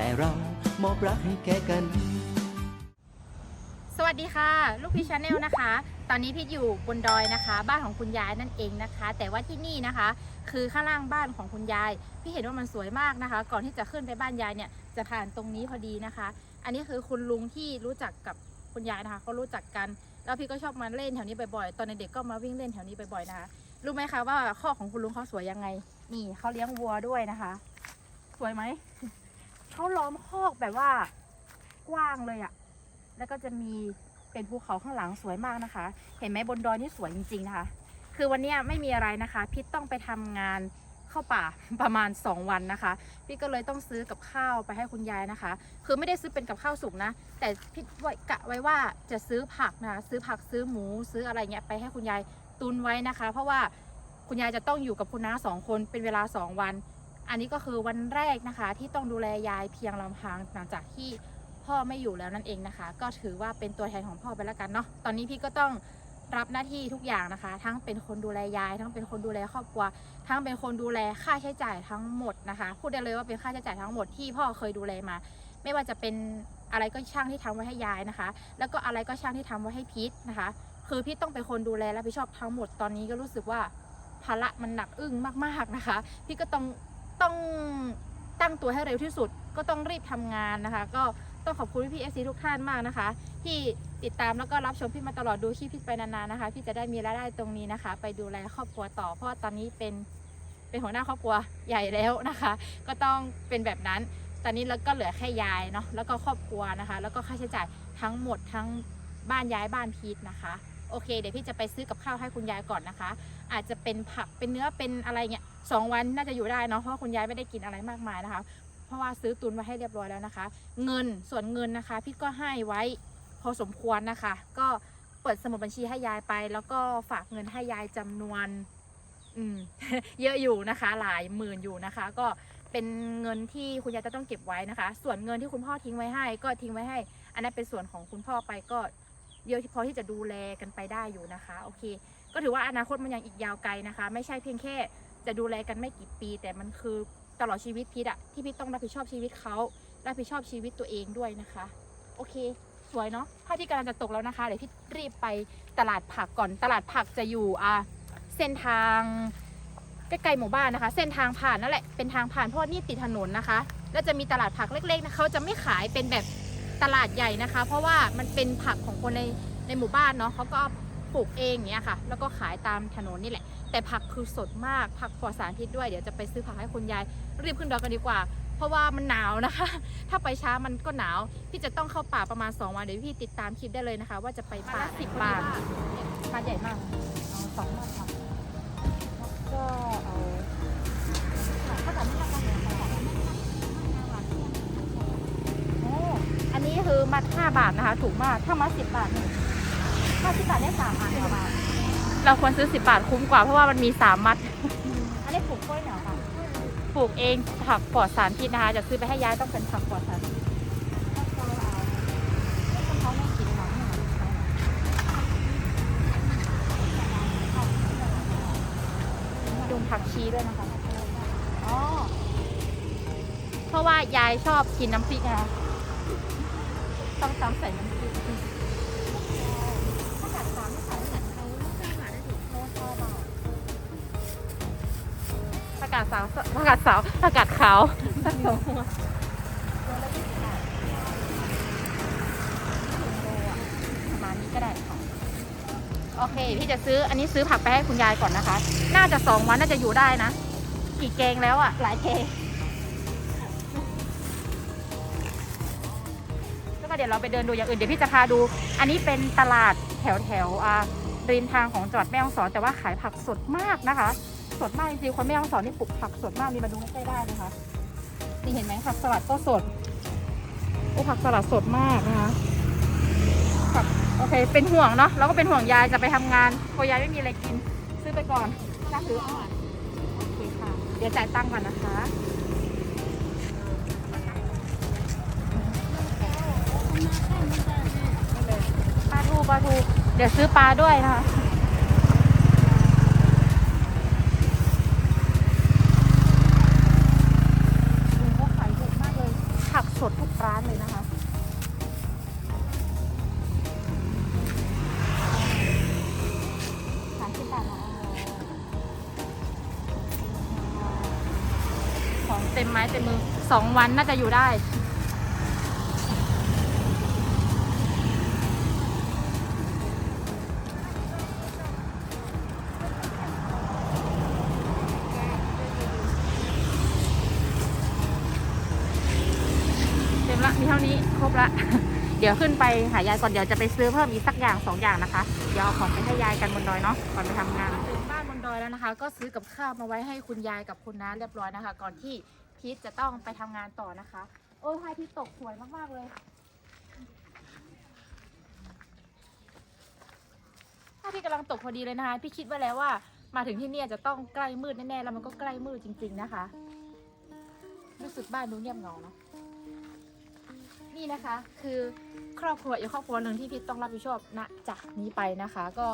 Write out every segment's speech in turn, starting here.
แต่เรามอบรักให้แก่กัน สวัสดีค่ะ ลูกพี่ชาแนลนะคะ ตอนนี้พี่อยู่บนดอยนะคะ บ้านของคุณยายนั่นเองนะคะ แต่ว่าที่นี่นะคะ คือข้างล่างบ้านของคุณยาย พี่เห็นว่ามันสวยมากนะคะ ก่อนที่จะขึ้นไปบ้านยายเนี่ยจะผ่านตรงนี้พอดีนะคะ อันนี้คือคุณลุงที่รู้จักกับคุณยายนะคะเขารู้จักกัน แล้วพี่ก็ชอบมาเล่นแถวนี้บ่อยๆตอนเด็กๆก็มาวิ่งเล่นแถวนี้บ่อยๆนะคะรู้ไหมคะว่าข้อของคุณลุงเขาสวยยังไง นี่เขาเลี้ยงวัวด้วยนะคะ สวยไหม เขาล้อมคอกแบบว่ากว้างเลยอะแล้วก็จะมีเป็นภูเขาข้างหลังสวยมากนะคะ เห็นไหมบนดอยนี่สวยจริงๆนะคะ คือวันเนี้ยไม่มีอะไรนะคะ พี่ต้องไปทำงานเข้าป่าประมาณ 2 วันนะคะ พี่ก็เลยต้องซื้อกับข้าวไปให้คุณยายนะคะ คือไม่ได้ซื้อเป็นกับข้าวสุกนะ แต่พี่ไว้กะไว้ว่าจะซื้อผักนะะซื้อผักซื้อหมูซื้ออะไรเงี้ยไปให้คุณยายตุนไว้นะคะ เพราะว่าคุณยายจะต้องอยู่กับคุณน้าสองคนเป็นเวลา 2 วัน อันนี้ก็คือวันแรกนะคะ ที่ต้องดูแลยายเพียงลำพังหลังจากที่พ่อไม่อยู่แล้วนั่นเองนะคะ ก็ถือว่าเป็นตัวแทนของพ่อไปแล้วกันเนาะตอนนี้พี่ก็ต้องรับหน้าที่ทุกอย่างนะคะ ทั้งเป็นคนดูแลยาย ทั้งเป็นคนดูแลครอบครัว ทั้งเป็นคนดูแลค่าใช้จ่ายทั้งหมดนะคะ พูดได้เลยว่าเป็นค่าใช้จ่ายทั้งหมดที่พ่อเคยดูแลมา ไม่ว่าจะเป็นอะไรก็ช่างที่ทำไว้ให้ยายนะคะ แล้วก็อะไรก็ช่างที่ทำไว้ให้พีทนะคะ คือพี่ต้องเป็นคนดูแลและรับผิดชอบทั้งหมดตอนนี้ก็รู้สึกว่าภาระมันหนักอึ้งมากๆนะคะ พี่ก็ต้อง ต้องตั้งตัวให้เร็วที่สุด ก็ต้องรีบทำงานนะคะ ก็ต้องขอบคุณพี่เอซีทุกท่านมากนะคะ ที่ติดตามแล้วก็รับชมพี่มาตลอดดูคลิปพี่ไปนานๆนะคะ พี่จะได้มีรายได้ตรงนี้นะคะ ไปดูแลครอบครัวต่อ เพราะตอนนี้เป็นเป็นหัวหน้าครอบครัวใหญ่แล้วนะคะ ก็ต้องเป็นแบบนั้น ตอนนี้แล้วก็เหลือแค่ยายเนาะแล้วก็ครอบครัวนะคะ แล้วก็ค่าใช้จ่ายทั้งหมดทั้งบ้านย้ายบ้านพีทนะคะ โอเค เดี๋ยวพี่จะไปซื้อกับข้าวให้คุณยายก่อนนะคะ อาจจะเป็นผักเป็นเนื้อเป็นอะไรเงี้ยสองวันน่าจะอยู่ได้เนาะเพราะคุณยายไม่ได้กินอะไรมากมายนะคะ เพราะว่าซื้อตุนไว้ให้เรียบร้อยแล้วนะคะ เงินส่วนเงินนะคะ พี่ก็ให้ไว้พอสมควรนะคะ ก็เปิดสมุดบัญชีให้ยายไป แล้วก็ฝากเงินให้ยายจำนวนอืมเยอะอยู่นะคะ หลายหมื่นอยู่นะคะ ก็เป็นเงินที่คุณยายจะต้องเก็บไว้นะคะ ส่วนเงินที่คุณพ่อทิ้งไว้ให้ ก็ทิ้งไว้ให้ อันนั้นเป็นส่วนของคุณพ่อไปก็ เยอะพอที่จะดูแลกันไปได้อยู่นะคะ โอเค ก็ถือว่าอนาคตมันยังอีกยาวไกลนะคะ ไม่ใช่เพียงแค่จะดูแลกันไม่กี่ปี แต่มันคือตลอดชีวิตพีทอะที่พีทต้องรับผิดชอบชีวิตเขารับผิดชอบชีวิตตัวเองด้วยนะคะ โอเค สวยเนาะพระอาที่กำลังจะตกแล้วนะคะเดี๋ยวพี่รีบไปตลาดผักก่อนตลาดผักจะอยู่อะเส้นทางใกล้ๆหมู่บ้านนะคะ เส้นทางผ่านนั่นแหละเป็นทางผ่านเพราะว่านี่ติดถนนนะคะ แล้วจะมีตลาดผักเล็กๆนะเขาจะไม่ขายเป็นแบบ ตลาดใหญ่นะคะ เพราะว่ามันเป็นผักของคนในในหมู่บ้านเนาะเขาก็ปลูกเองอย่างเงี้ยค่ะ แล้วก็ขายตามถนนนี่แหละ แต่ผักคือสดมากผักปลอดสารพิษด้วยเดี๋ยวจะไปซื้อผักให้คุณยายรีบขึ้นดอยกันดีกว่า เพราะว่ามันหนาวนะคะ ถ้าไปช้ามันก็หนาว พี่จะต้องเข้าป่าประมาณ 2 วันเดี๋ยวพี่ติดตามคลิปได้เลยนะคะ ว่าจะไปป่าสิบบาทปลาใหญ่มากเอาสองมาค่ะแล้วก็เอาข้าวสารไม่ทำกันโนนี้คือมัด5บาทนะคะ ถูกมาก ถ้ามัด10บาทนี่ถ้า10บาทได้3อันประมาณเราควรซื้อ10บาทคุ้มกว่าเพราะว่ามันมี3มัด อันนี้ปลูกกล้วยเหนียวค่ะปลูกเองผักปลอดสารพิษนะคะ จะซื้อไปให้ยายต้องเป็นผักปลอดสารพิษแล้วก็เอาแล้วเขาไม่กินหรอกมาดูผักชีด้วยนะคะ อ๋อ เพราะว่ายายชอบกินน้ำพริกนะคะ ต้องตำใส่น้ำพริกถ้ากัดสามไม่ขายเหมือนเขาไม่ขายได้ถึงโลเท่าบาทผักกาดสาวผักกาดสาวผักกาดขาวสักสองหัวประมาณนี้ก็ได้ค่ะ โอเค พี่จะซื้ออันนี้ซื้อผักไปให้คุณยายก่อนนะคะ น่าจะสองวันน่าจะอยู่ได้นะ กี่แกงแล้วอะ หลายแกง เดี๋ยวเราไปเดินดูอย่างอื่นเดี๋ยวพี่จะพาดู อันนี้เป็นตลาดแถวแถวอ่าริมทางของจังหวัดแม่ฮ่องสอนแต่ว่าขายผักสดมากนะคะ สดมากจริงๆคนแม่ฮ่องสอนนี่ปลูกผักสดมากนี่มาดูใกล้ได้นะคะนี่เห็นไหมผักสลัดก็สดโอ้ผักสลัดสดมากนะคะผักโอเค เป็นห่วงเนาะเราก็เป็นห่วงยายจะไปทำงานเพราะยายไม่มีอะไรกิน ซื้อไปก่อนน่าซื้ออ่อนโอเคค่ะ เดี๋ยวจ่ายตังค์ก่อนนะคะ ปลาทู เดี๋ยวซื้อปลาด้วยนะคะลุงก็ขายถูกมากเลย ผักสสดทุกร้านเลยนะคะ สามสิบบาทนะของเต็มไม้เต็มมือสองวันน่าจะอยู่ได้ หายายก่อนเดี๋ยวจะไปซื้อเพิ่มอีกสักอย่างสองอย่างนะคะ เดี๋ยวเอาของไปให้ยายกันบนดอยเนาะก่อนไปทำงานถึงบ้านบนดอยแล้วนะคะ ก็ซื้อกับข้าวมาไว้ให้คุณยายกับคุณน้าเรียบร้อยนะคะ ก่อนที่พีทจะต้องไปทำงานต่อนะคะ โอ้ยพระอาที่ตกสวยมากๆเลยพระอาที่กำลังตกพอดีเลยนะคะ พี่คิดไว้แล้วว่ามาถึงที่เนี่ยจะต้องใกล้มืดแน่ๆแล้วมันก็ใกล้มืดจริง ๆนะคะ รู้สึกบ้านดูเงียบเหงาเนาะ นี่นะคะ คือครอบครัวอีกครอบครัวหนึ่งที่พี่ต้องรับผิดชอบณจากนี้ไปนะคะ ก็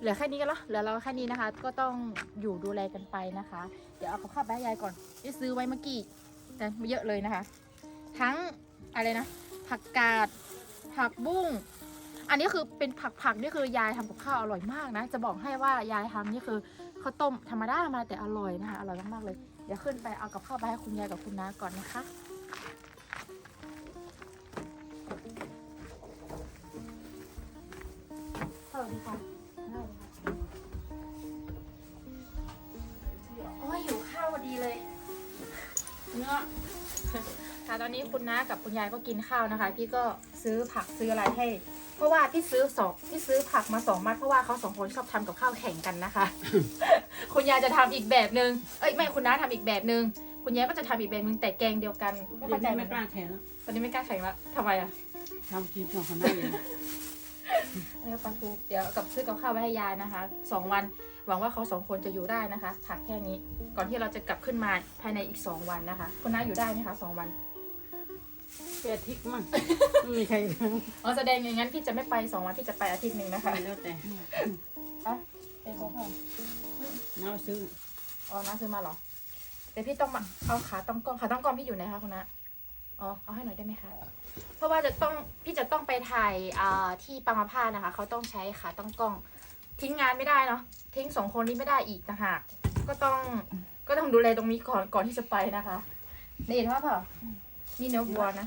เหลือแค่นี้กันละเหลือเราแค่นี้นะคะ ก็ต้องอยู่ดูแลกันไปนะคะ เดี๋ยวเอาข้าวไปให้ยายก่อนที่ซื้อไว้เมื่อกี้แต่ไม่เยอะเลยนะคะ ทั้งอะไรนะ ผักกาดผักบุ้งอันนี้คือเป็นผักผักนี่คือยายทำกับข้าวอร่อยมากนะ จะบอกให้ว่ายายทำนี่คือข้าวต้มธรรมดามาแต่อร่อยนะคะอร่อยมากๆเลย เดี๋ยวขึ้นไปเอากับข้าวไปให้คุณยายกับคุณน้าก่อนนะคะ สวัสดีค่ะได้เลยค่ะโอ้ยหิวข้าวพอดีเลยเนื้อค่ะตอนนี้คุณน้ากับคุณยายก็กินข้าวนะคะ พี่ก็ซื้อผักซื้ออะไรให้ เพราะว่าพี่ซื้อสองพี่ซื้อผักมาสองมัดเพราะว่าเขาสองคนชอบทำกับข้าวแข่งกันนะคะ คุณยายจะทำอีกแบบนึงเอ้ยไม่คุณน้าทำอีกแบบนึงคุณยายก็จะทำอีกแบบนึงแต่แกงเดียวกันไม่เดี๋ยเข้าวใจนี้เหมืไม่อนกกัล้านแทนแล้วตอนนี้ไม่กล้าแข่งละทำไมอะทำกินของเขาหน้าเลย อันนี้ก็ปลาทูเดี๋ยวกับซื้อกับข้าวไว้ให้ยายนะคะสองวันหวังว่าเขาสองคนจะอยู่ได้นะคะผักแค่นี้ก่อนที่เราจะกลับขึ้นมาภายในอีกสองวันนะคะคุณน้าอยู่ได้ไหมคะสองวันเปียทิกมั่งไม่มีใครทั้งอ๋อแสดงอย่างนั้นพี่จะไม่ไปสองวันพี่จะไปอาทิตย์หนึ่งนะคะแล้วแต่ไปพร้อมน้าซื้ออ๋อน้าซื้อมาเหรอแต่พี่ต้องมาเอาขาต้องกล้องขาต้องกล้องพี่อยู่ไหนคะคุณน้า อ๋อ เอาให้หน่อยได้ไหมคะ เพราะว่าจะต้องพี่จะต้องไปถ่ายอ่าที่ปังมาผ้านะคะ เขาต้องใช้ขาต้องกล้อง ทิ้งงานไม่ได้เนาะ ทิ้งสองคนนี้ไม่ได้อีกนะฮะก็ต้องก็ต้องดูแลตรงนี้ก่อนก่อนที่จะไปนะคะได้เห็นว่าเปล่านี่เนื้อวัวนะ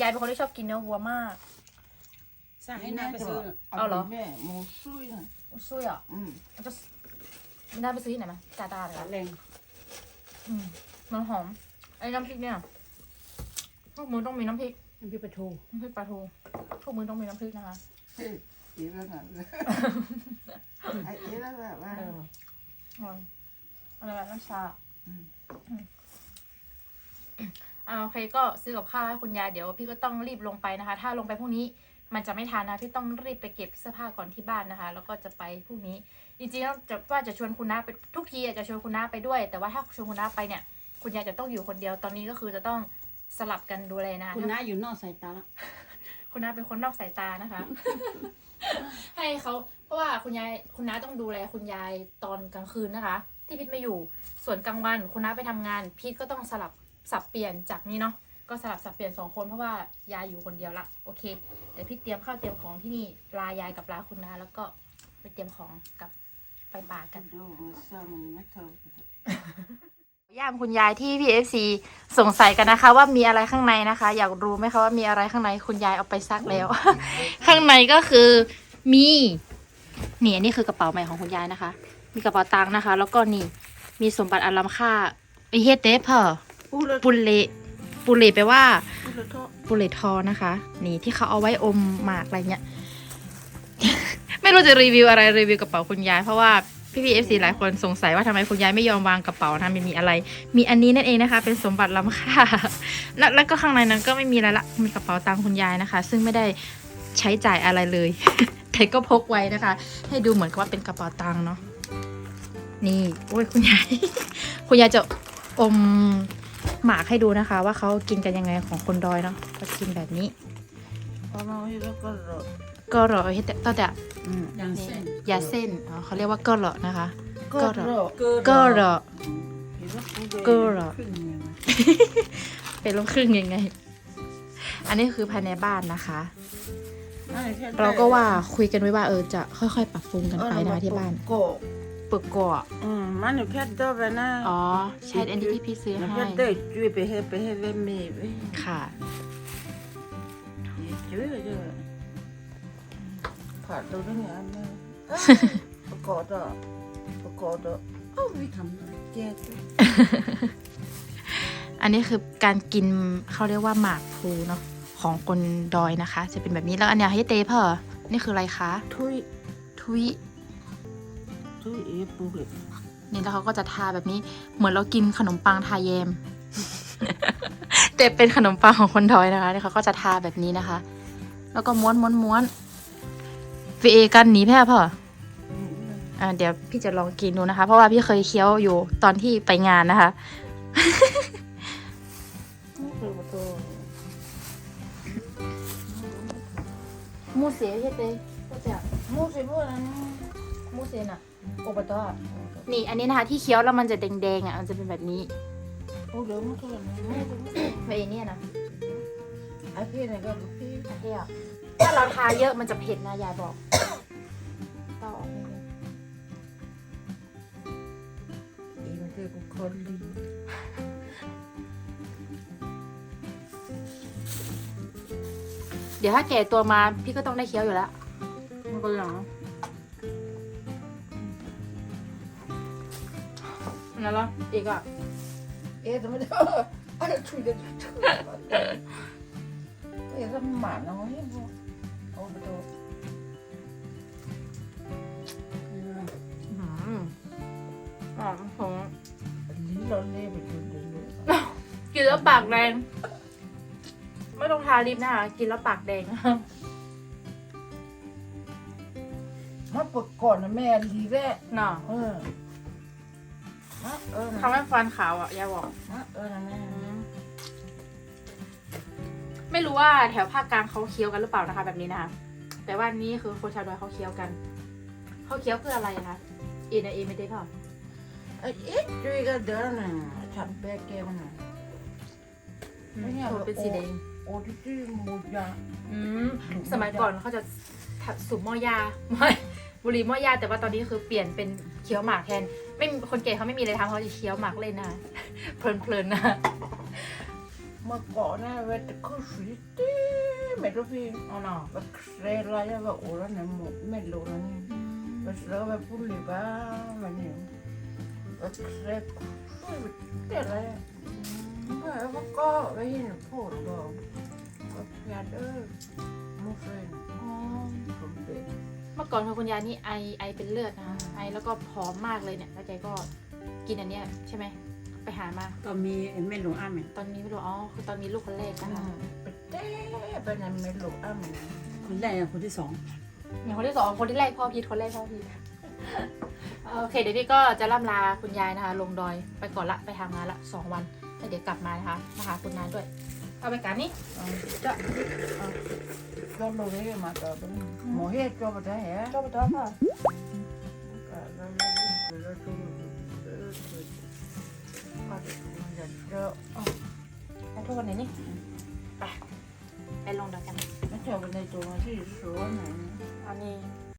ยายเป็นคนที่ชอบกินเนื้อวัวมากสั่งให้น้าไปซื้อเอาเหรอแม่หมูซุยนะซุยอะอืมแล้วก็ไม่น่าไปซื้อที่ไหนไหมกาตาเลยขาอะแรงอืมมันหอมไอ้น้ำพริกเนี่ย ทุกมือต้องมีน้ำพริกน้ำพริกปลาทูน้ำพริกปลาทูทุกมือต้องมีน้ำพริกนะคะเฮ้ยอีแล้วนะไอ้อีแล้วแบบว่าเอออ๋ออะไรนะน้ำชาอืมอืมอ่าโอเคก็ซื้อกับข้าวให้คุณยายเดี๋ยวพี่ก็ต้องรีบลงไปนะคะ ถ้าลงไปพรุ่งนี้มันจะไม่ทันนะพี่ต้องรีบไปเก็บเสื้อผ้าก่อนที่บ้านนะคะ แล้วก็จะไปพรุ่งนี้ จริงๆแล้วจะว่าจะชวนคุณน้าไปทุกทีอาจจะชวนคุณน้าไปด้วย แต่ว่าถ้าชวนคุณน้าไปเนี่ย คุณยายจะต้องอยู่คนเดียวตอนนี้ก็คือจะต้อง สลับกันดูแลนะคะคุณน้าอยู่นอกสายตาละคุณน้าเป็นคนนอกสายตานะคะ ให้เขาเพราะว่าคุณยายคุณน้าต้องดูแลคุณยายตอนกลางคืนนะคะ ที่พิทไม่อยู่ ส่วนกลางวันคุณน้าไปทำงานพิทก็ต้องสลับสับเปลี่ยนจากนี้เนาะก็สลับสับเปลี่ยนสองคนเพราะว่ายายอยู่คนเดียวละโอเคเดี๋ยวพี่เตรียมข้าวเตรียมของที่นี่ลายายกับลาคุณน้าแล้วก็ไปเตรียมของกับไปป่ากัน ดูมันซ้ำมันไม่เข้าย่ามคุณยายที่พี่เอฟซีสงสัยกันนะคะ ว่ามีอะไรข้างในนะคะ อยากรู้ไหมคะว่ามีอะไรข้างในคุณยายเอาไปซักแล้ว ข้างในก็คือมีนี่อันนี้คือกระเป๋าใหม่ของคุณยายนะคะ มีกระเป๋าตังค์นะคะ แล้วก็นี่มีสมบัติอันล้ำค่าไอเฮดเดฟเหรอพูดเลยปุเลปุเลแปลว่าพูดเลยก็ปุเลทอนะคะ นี่ที่เขาเอาไว้อมหมากอะไรเงี้ย ไม่รู้จะรีวิวอะไรรีวิวกระเป๋าคุณยายเพราะว่า พี่พีเอฟซีหลายคนสงสัยว่าทำไมคุณยายไม่ยอมวางกระเป๋านะมันมีอะไร มีอันนี้นั่นเองนะคะ เป็นสมบัติล้ำค่าแล้วแล้วก็ข้างในนั้นก็ไม่มีอะไรละมีกระเป๋าตังค์คุณยายนะคะ ซึ่งไม่ได้ใช้จ่ายอะไรเลยแต่ก็พกไว้นะคะ ให้ดูเหมือนกับว่าเป็นกระเป๋าตังค์เนาะนี่โอ้ยคุณยายคุณยายจะอมหมากให้ดูนะคะ ว่าเขากินกันยังไงของคนดอยเนาะก็กินแบบนี้ พอเราอีแล้วก็รอก็รอให้แต่ตั้งแต่อืมยางเส้นยาเส้นอ๋อเขาเรียกว่าก็รอนะคะก็รอเกิดก็รออีแล้วพูดเลยก็รอขึ้นเนี่ยนะเป็นลูกครึ่งยังไง อันนี้คือภายในบ้านนะคะ เราก็ว่าคุยกันไว้ว่าเออจะค่อยๆ ปรับปรุงกันไปนะคะที่บ้านโกะปึกกอะอืมมันอยู่แค่เดินไปนะอ๋อใช่อันนี้ที่พี่ซื้อมันให้แค่เดินจุยไปให้ไปให้เวมีไปค่ะจุยเยอะ ผ่านตัวนึงอันนึงประกอบต่อประกอบต่อเอ้าวิทำเจ๊อันนี้คือการกินเขาเรียกว่าหมากพลูเนาะของคนดอยนะคะ จะเป็นแบบนี้แล้วอันเนี้ยให้เตเพอนี่คืออะไรคะทุยทุยทุยเอปูเลยนี่แล้วเขาก็จะทาแบบนี้เหมือนเรากินขนมปังทาแยม แต่เป็นขนมปังของคนดอยนะคะนี่เขาก็จะทาแบบนี้นะคะ แล้วก็ม้วนม้วนม้วน วีเอกันหนีแพ้พ่ออ่าเดี๋ยวพี่จะลองกินดูนะคะ เพราะว่าพี่เคยเคี้ยวอยู่ตอนที่ไปงานนะคะคือประตูมูเสียเฮเตก็จะมูสิพวกนั้นมูเสียน่ะโอปตอนี่ อันนี้นะคะที่เคี้ยวแล้วมันจะแดงๆอะมันจะเป็นแบบนี้โอ้เดี๋ยวมันก็เลยเวเนี่ยนะไอ้พี่เนี่ยก็พี่เที่ยว ถ้าเราทาเยอะมันจะเผ็ดนะยายบอกต่อออกนิดนึงอีมันคือคนดีเดี๋ยวถ้าแก่ตัวมาพี่ก็ต้องได้เคี้ยวอยู่แล้วมันก็อย่างนั่นเหรออีกอะ เอ๊ะทำไมเด้ออะไรช่วยเด็ดช่วยเอ๊ะทำหมันเอา ให้พวกเอาประตูอืมอ๋อผมลิ้นเราเล่ไปจนเดือดกินแล้วปากแดง ไม่ต้องทาลิปนะคะกินแล้วปากแดง มาปดก่อนนะแม่ดีแรกเนาะเออมาเออทำให้ฟันขาวอะยายบอกมาเออนะแม่ ไม่รู้ว่าแถวภาคกลางเขาเคี้ยวกันหรือเปล่านะคะ แบบนี้นะคะแต่ว่านี่คือคนชาวดอยเขาเคี้ยวกันเขาเคี้ยวเพื่ออะไรอะคะเอ็นเอไม่ได้เปล่าเอ๊ะช่วยกันเดินน่ะทำแบกเกมน่ะไม่เนี่ยโทนเป็นสีแดงโอ้ที่ที่มูยาอืมสมัยก่อนเขาจะสูบหม้อยาไม่บุหรี่หม้อยาแต่ว่าตอนนี้คือเปลี่ยนเป็นเคี้ยวหมากแทน ไม่มีคนแก่เขาไม่มีอะไรทำเขาจะเคี้ยวหมากเล่นนะคะเพลินๆนะ เมื่อก่อนนะเวทก็สุดที่ไม่รู้พี่อาเนาะแบบเรลายแบบโอ้แล้วเนี่ยหมดไม่รู้นะนี่แบบเสือแบบพูดเลยบ้าแบบนี้แบบเรช่วยเด็ดเลยแบบก็ไปเห็นพูดบอกแบบยาเด้อมุฟเฟนผมเด็กเมื่อก่อนคือคุณยายนี่ไอไอเป็นเลือดนะคะไอแล้วก็ผอมมากเลยเนี่ยแล้วแกก็กินอันเนี้ยใช่ไหม ไปหามาก็มีแม่หลวงอ้าแม่ตอนนี้ไม่รู้อ๋อคือตอนมีลูกคนแรกนะคะไปเต้ไปนั่นไม่รู้อะมันคนแรกกับคนที่สองอย่างคนที่สองคนที่แรกพ่อพีทคนแรกพ่อพีทโอเคเดี๋ยวพี่ก็จะล่ำลาคุณยายนะคะ ลงดอยไปก่อนละไปทำงานละสองวันแล้วเดี๋ยวกลับมานะคะมาหาคุณนายด้วย เอาไปกันนี่จะก็รู้ได้มาต่อเป็นหมอเฮ็ดก็มาได้เหรอก็ไปต่อค่ะ ก็แล้วแล้วดูเออก็มันจะเจอไปทุกวันไหนนี่ไปไปลงดอยกันไม่ใช่วันในตัวที่สวนไหนอันนี้เ